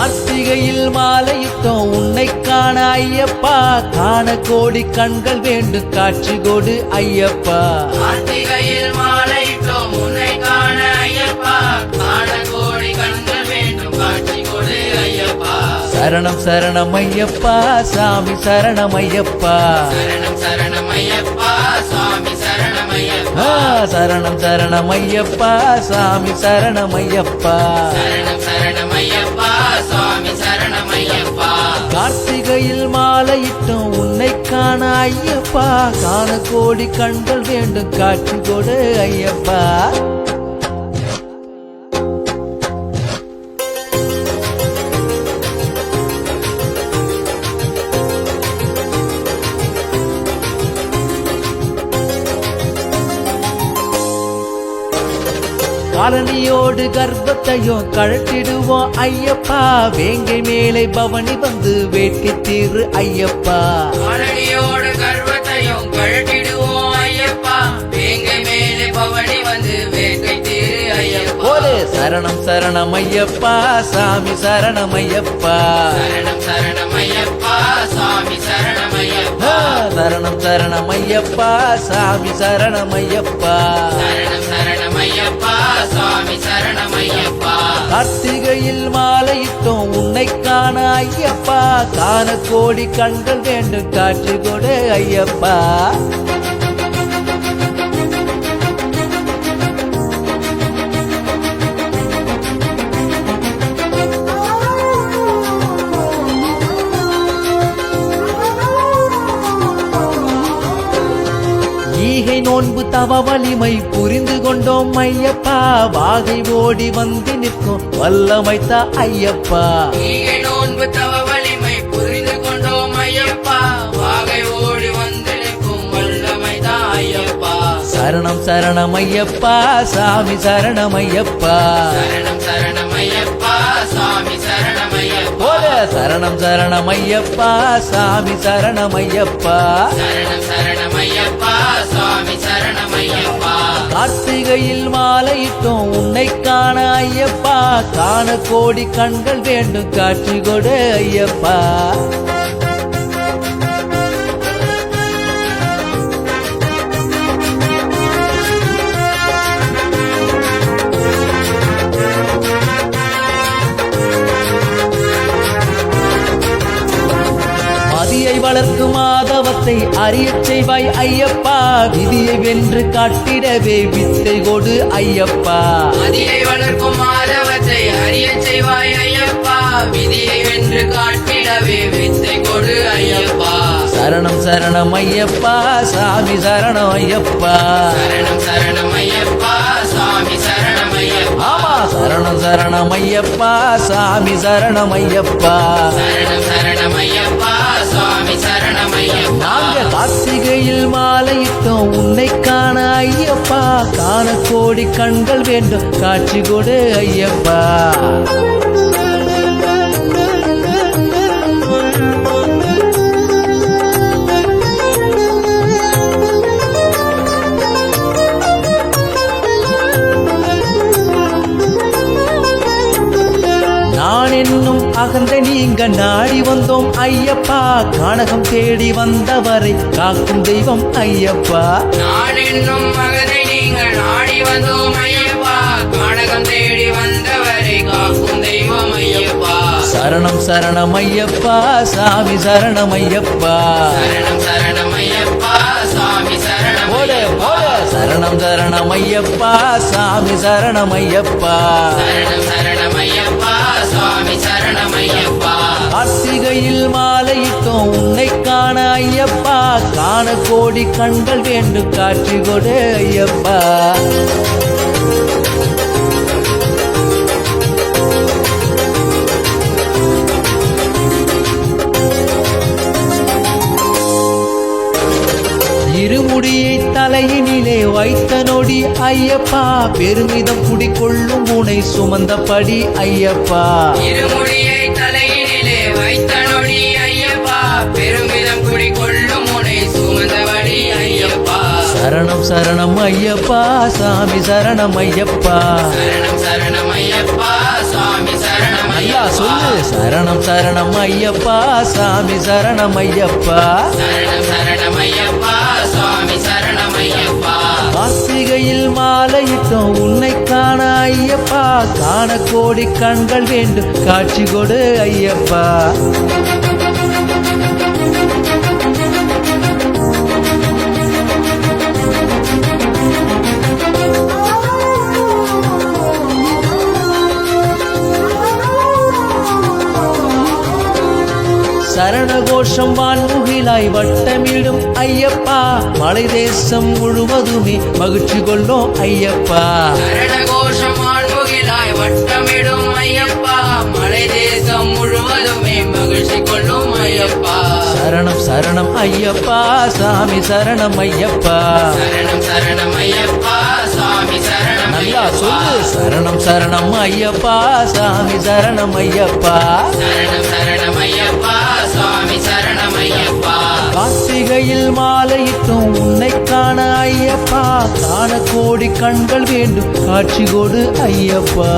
கார்த்திகையில் மாலையிட்டோம். உன்னை காண ஐயப்பா. காண கோடி கண்கள் வேண்டும் காட்சி கொடு ஐயப்பா. கார்த்திகையில் மாலையிட்டோம். உன்னை காண ஐயப்பா. காண கோடி கண்கள் வேண்டும் காட்சி கொடு ஐயப்பா. சரணம் சரணம் ஐயப்பா. சாமி சரணம் ஐயப்பா. சரணம் சரணம் ஐயப்பா. சுவாமி சரணம் ஐயப்பா. சரணம் சரணம் ஐயப்பா. சாமி சரணம் ஐயப்பா. சரணம் சரணம் ஐயப்பா. சுவாமி சரணம் ஐயப்பா கார்த்திகையில் மாலையிட்டும் உன்னை காண ஐயப்பா. காண கோடி கண்கள் வேண்டும். காட்சி கொடு ஐயப்பா. காலனியோடு கர்ப்பத்தையும் கழட்டிடுவோம் ஐயப்பா. வேங்கை மேலே பவனி வந்து வேட்கை தீரு ஐயப்பா. மலடியோடு கர்வத்தையும் கழட்டிடுவோம் ஐயப்பா. வேங்கை மேலே பவனி வந்து வேங்கை தீரு ஐயப்பா. போலே சரணம் சரணம் ஐயப்பா. சாமி சரணம் ஐயப்பா. சரணம் சரணம் ஐயப்பா. சுவாமி சரணம் ஐயப்பா. சரணம் சரணம் ஐயப்பா. சாமி சரணம் ஐயப்பா. ஐயப்பா. கார்த்திகையில் மாலையிட்டோம் உன்னை காண ஐயப்பா. காண கோடி கண்கள் வேண்டும் காட்சி கொடு ஐயப்பா. ஈகை நோன்பு தவ வலிமை புரிந்து கொண்டோம் ஐயப்பா. வாகை ஓடி வந்து நிற்கும் வல்லமைத்த ஐயப்பா. நோன்பு தவ வலிமை புரிந்து கொண்டோம் ஐயப்பா. வாகை ஓடி வந்து நிற்கும் வல்லமைதான் ஐயப்பா. சரணம் சரணம் ஐயப்பா சாமி சரணம் ஐயப்பா. சரணம் சரணம் ஐயப்பா. சரணம் சரணம் ஐயப்பா சாமி சரணம் ஐயப்பா சரணம் சரணம் சரணம் ஐயப்பா கார்த்திகையில் மாலையிட்டோம் உன்னை காண ஐயப்பா. காண கோடி கண்கள் வேண்டும் காட்சி கொடு ஐயப்பா. மாதவத்தை அறியச் செய்வாய் ஐயப்பா. விதியை வென்று காட்டிடவே வித்தை கொடு ஐயப்பா. மதியை வளர்க்கும் மாதவத்தை அறியச் செய்வாய் ஐயப்பா. விதியை வென்று காட்டிடவே வித்தை கொடு ஐயப்பா. சரணம் சரணம் ஐயப்பா சாமி சரணம் ஐயப்பா. சரணம் சரணம் ஐயப்பா சுவாமி சரணம் ஐயப்பா. ஆமா சரணம் சரணம் ஐயப்பா சாமி சரணம் ஐயப்பா. சரணம் சரணம் கண்கள் வேண்டும். காட்சி கொடு ஐயப்பா. நான் என்னும் அகந்த நீங்க நாடி வந்தோம் ஐயப்பா. கானகம் தேடி வந்தவரை காக்கும் தெய்வம் ஐயப்பா. நான் என்னும் அகந்த நீங்கள் நாடி வந்தோம் ஐயப்பா கானகம் தேடி வந்தவரை காக்கும் தெய்வம் ஐயப்பா சரணம் சரணம் ஐயப்பா சாமி சரணம் ஐயப்பா சரணம் சரணம் ஐயப்பா சுவாமி சரணம் சரணம் சரணம் ஐயப்பா சாமி சரணம் ஐயப்பா சரணம் சரணம் ஐயப்பா சுவாமி சரணம் ஐயப்பா கார்த்திகையில் மாலையிட்டோம். உன்னை காண ஐயப்பா. காண கோடி கண்கள் வேண்டும். காட்சி கொடு ஐயப்பா. இருமுடியை தலையினிலே வைத்த நொடி ஐயப்பா. பெருமிதம் குடிக்கொள்ளும் உனை சுமந்தபடி ஐயப்பா. இருமுடியை குடிக்கொள்ளும் முனை சுமந்தபடி ஐயப்பா. சரணம் சரணம் ஐயப்பா சாமி சரணம் ஐயப்பா. சரணம் சரணம் ஐயப்பா சுவாமி சரணம் ஐயப்பா. சொல்லு. சரணம் சரணம் ஐயப்பா சாமி சரணம் ஐயப்பா. சரணம் சரணம் ஐயப்பா சுவாமி சரணம் ஐயப்பா. கார்த்திகையில் மாலையிட்டோம் உன்னை காண ஐயப்பா. காண கோடி கண்கள் வேண்டும் காட்சி கொடு ஐயப்பா. சரணகோஷம் வான்முகிலாய் வட்டமிடும் ஐயப்பா. மலை தேசம் முழுவதுமே மகிழ்ச்சி கொள்ளும் ஐயப்பா. சரண கோஷமான் முகிலாய் வட்டமிடும் ஐயப்பா. மலை தேசம் முழுவதுமே மகிழ்ச்சி கொள்ளும் ஐயப்பா. சரணம் சரணம் ஐயப்பா. சாமி சரணம் ஐயப்பா. சரணம் சரணம் ஐயப்பா. சுவாமி சரணம் நல்லா சொல்லு. சரணம் சரணம் ஐயப்பா. சாமி சரணம் ஐயப்பா. கார்த்திகையில் மாலையிட்டும் உன்னை காண ஐயப்பா. காண கோடி கண்கள் வேண்டும். காட்சி கொடு ஐயப்பா.